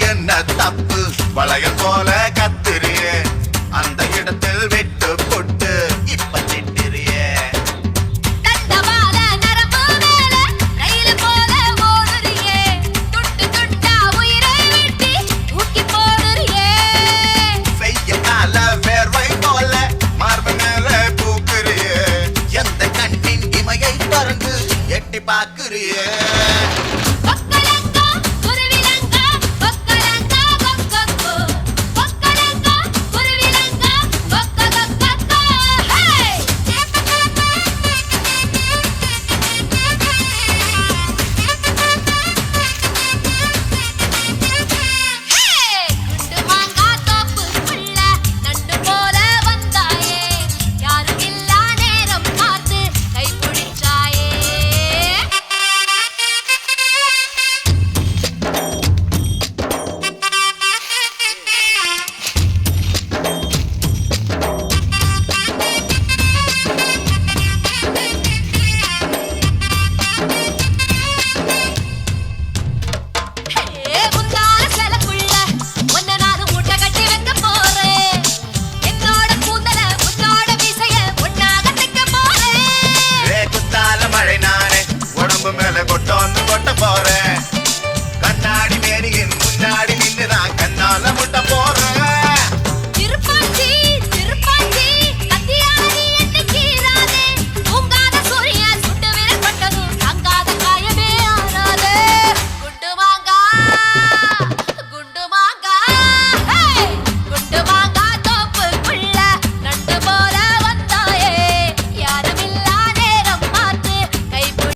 என்ன தப்பு? வளைய போல கத்திரிய அந்த இடத்தில் விட்டு போட்டு இப்ப திட்டிரிய செய்யனால வேர்வை போல மார்பு மேல பூக்குறிய. எந்த கண்ணின் இமையை திறந்து எட்டி பார்க்குறியே. போட்டான்னு வட்ட பாறேன்.